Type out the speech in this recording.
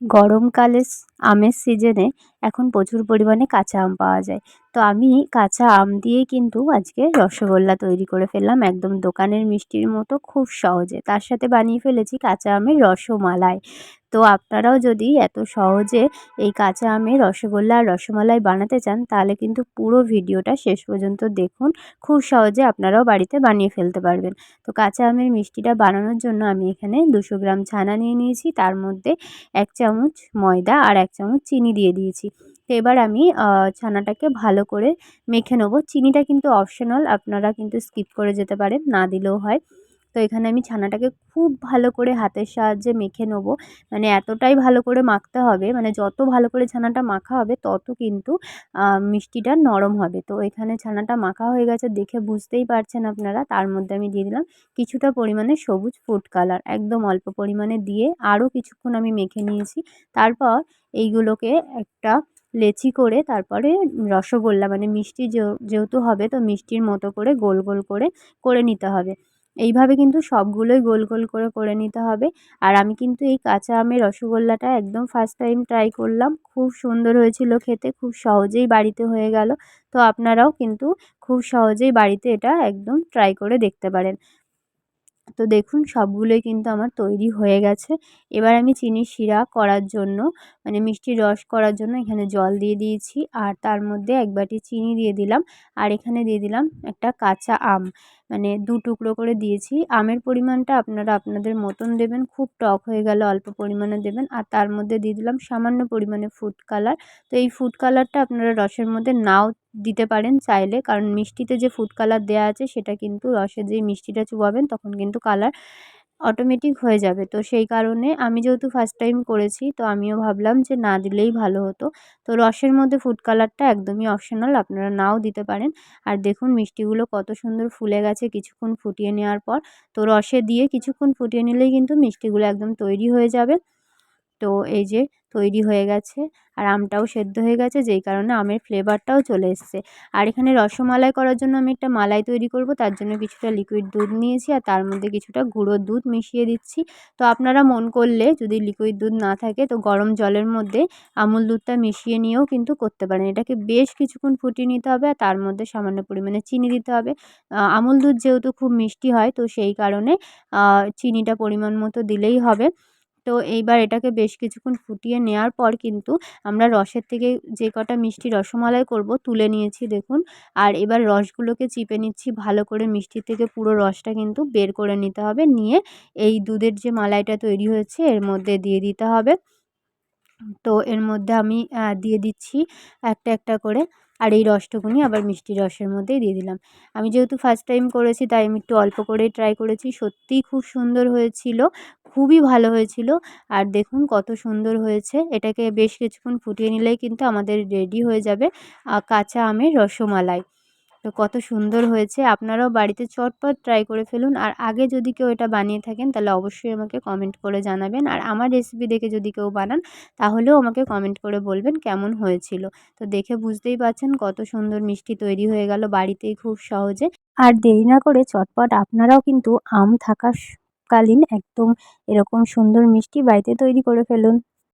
গরমকালে আমের সিজনে এখন প্রচুর পরিমাণে কাঁচা আম পাওয়া যায়। তো আমি কাঁচা আম দিয়ে কিন্তু আজকে রসগোল্লা তৈরি করে ফেললাম একদম দোকানের মিষ্টির মতো খুব সহজে। তার সাথে বানিয়ে ফেলেছি কাঁচা আমের রসমালাই। তো আপনারাও যদি এত সহজে এই কাঁচা আমের রসগোল্লা আর রসমালাই বানাতে চান, তাহলে কিন্তু পুরো ভিডিওটা শেষ পর্যন্ত দেখুন। খুব সহজে আপনারাও বাড়িতে বানিয়ে ফেলতে পারবেন। তো কাঁচা আমের মিষ্টিটা বানানোর জন্য আমি এখানে দুশো গ্রাম ছানা নিয়ে নিয়েছি। তার মধ্যে এক চামচ ময়দা আর এক চামচ চিনি দিয়ে দিয়েছি। তো এবার আমি ছানাটাকে ভালো করে মেখে নেব। চিনিটা কিন্তু অপশনাল, আপনারা কিন্তু স্কিপ করে যেতে পারেন, না দিলেও হয়। তো এখানে আমি ছানাটাকে খুব ভালো করে হাতের সাহায্যে মেখে নেব। মানে এতটাই ভালো করে মাখতে হবে মানে যত ভালো করে ছানাটা মাখা হবে, তত কিন্তু মিষ্টিটা নরম হবে। তো এখানে ছানাটা মাখা হয়ে গেছে দেখে বুঝতেই পারছেন আপনারা। তার মধ্যে আমি দিয়ে দিলাম কিছুটা পরিমাণে সবুজ ফুড কালার। একদম অল্প পরিমাণে দিয়ে আরও কিছুক্ষণ আমি মেখে নিয়েছি। তারপর এইগুলোকে একটা লেচি করে তারপরে রসগোল্লা মানে মিষ্টি যেহেতু হবে, তো মিষ্টির মতো করে গোল গোল করে করে নিতে হবে। এইভাবে কিন্তু সবগুলোই গোল গোল করে করে নিতে হবে। আর আমি কিন্তু এই কাঁচা আমের রসগোল্লাটা একদম ফার্স্ট টাইম ট্রাই করলাম। খুব সুন্দর হয়েছিল খেতে, খুব সহজেই বাড়িতে হয়ে গেল। তো আপনারাও কিন্তু খুব সহজেই বাড়িতে এটা একদম ট্রাই করে দেখতে পারেন। তো দেখুন, সবগুলোই কিন্তু আমার তৈরি হয়ে গেছে। এবার আমি চিনি শিরা করার জন্য মানে মিষ্টির রস করার জন্য এখানে জল দিয়ে দিয়েছি। আর তার মধ্যে এক বাটি চিনি দিয়ে দিলাম। আর এখানে দিয়ে দিলাম একটা কাঁচা আম। মানে দু টুকরো করে দিয়েছি। আমের পরিমাণটা আপনারা আপনাদের মতন দেবেন। খুব টক হয়ে গেলে, অল্প পরিমাণে দেবেন। আর তার মধ্যে দিয়ে দিলাম সামান্য পরিমাণে ফুড কালার তো এই ফুড কালারটা আপনারা রসের মধ্যে নাও দিতে পারেন চাইলে। কারণ মিষ্টিতে যে ফুড কালার দেওয়া আছে, সেটা কিন্তু রসে যেই মিষ্টিটা চুবাবেন, তখন কিন্তু কালার অটোমেটিক হয়ে যাবে। তো সেই কারণে আমি যেহেতু ফার্স্ট টাইম করেছি, তো আমিও ভাবলাম যে না দিলেই ভালো হতো। তো রসের মধ্যে ফুড কালারটা একদমই অপশনাল আপনারা নাও দিতে পারেন। আর দেখুন মিষ্টিগুলো কত সুন্দর ফুলে গেছে কিছুক্ষণ ফুটিয়ে নেওয়ার পর। তো রসে দিয়ে কিছুক্ষণ ফুটিয়ে নিলেই কিন্তু মিষ্টিগুলো একদম তৈরি হয়ে যাবে। তো এই যে তৈরি হয়ে গেছে। আর আমটাও সেদ্ধ হয়ে গেছে, যেই কারণে আমের ফ্লেভারটাও চলে এসছে। আর এখানে রসমালাই করার জন্য আমি একটা মালাই তৈরি করব, তার জন্য কিছুটা লিকুইড দুধ নিয়েছি আর তার মধ্যে কিছুটা গুঁড়ো দুধ মিশিয়ে দিচ্ছি। তো আপনারা মন করলে যদি লিকুইড দুধ না থাকে, তো গরম জলের মধ্যে আমুল দুধটা মিশিয়ে নিয়েও কিন্তু করতে পারেন। এটাকে বেশ কিছুক্ষণ ফুটিয়ে নিতে হবে আর তার মধ্যে সামান্য পরিমাণে চিনি দিতে হবে। আমুল দুধ যেহেতু খুব মিষ্টি হয়, তো সেই কারণে চিনিটা পরিমাণ মতো দিলেই হবে। তো এইবার এটাকে বেশ কিছুক্ষণ ফুটিয়ে নেওয়ার পর কিন্তু আমরা রসের থেকে যে কটা মিষ্টি রসমালাই করব তুলে নিয়েছি দেখুন। আর এবার রসগুলোকে চিপে নিচ্ছি ভালো করে মিষ্টি থেকে পুরো রসটা কিন্তু বের করে নিতে হবে। নিয়ে এই দুধের যে মালাইটা তৈরি হয়েছে এর মধ্যে দিয়ে দিতে হবে। তো এর মধ্যে আমি দিয়ে দিচ্ছি একটা একটা করে আর এই রসটুকুনি আবার মিষ্টি রসের মধ্যেই দিয়ে দিলাম। আমি যেহেতু ফার্স্ট টাইম করেছি তাই আমি একটু অল্প করেই ট্রাই করেছি। সত্যিই খুব সুন্দর হয়েছিল, খুবই ভালো হয়েছিল। আর দেখুন কত সুন্দর হয়েছে। এটাকে বেশ কিছুক্ষণ ফুটিয়ে নিলেই কিন্তু আমাদের রেডি হয়ে যাবে কাঁচা আমের রসমালাই। তো কত সুন্দর হয়েছে। আপনারাও বাড়িতে চটপট ট্রাই করে ফেলুন। আর আগে যদি কেউ এটা বানিয়ে থাকেন, তাহলে অবশ্যই আমাকে কমেন্ট করে জানাবেন। আর আমার রেসিপি দেখে যদি কেউ বানান, তাহলেও আমাকে কমেন্ট করে বলবেন কেমন হয়েছিল। তো দেখে বুঝতেই পারছেন কত সুন্দর মিষ্টি তৈরি হয়ে গেল বাড়িতেই খুব সহজে। আর দেরি না করে চটপট আপনারাও কিন্তু আম থাকার কালীন একদম এরকম সুন্দর মিষ্টি বাড়িতে তৈরি করে ফেলুন।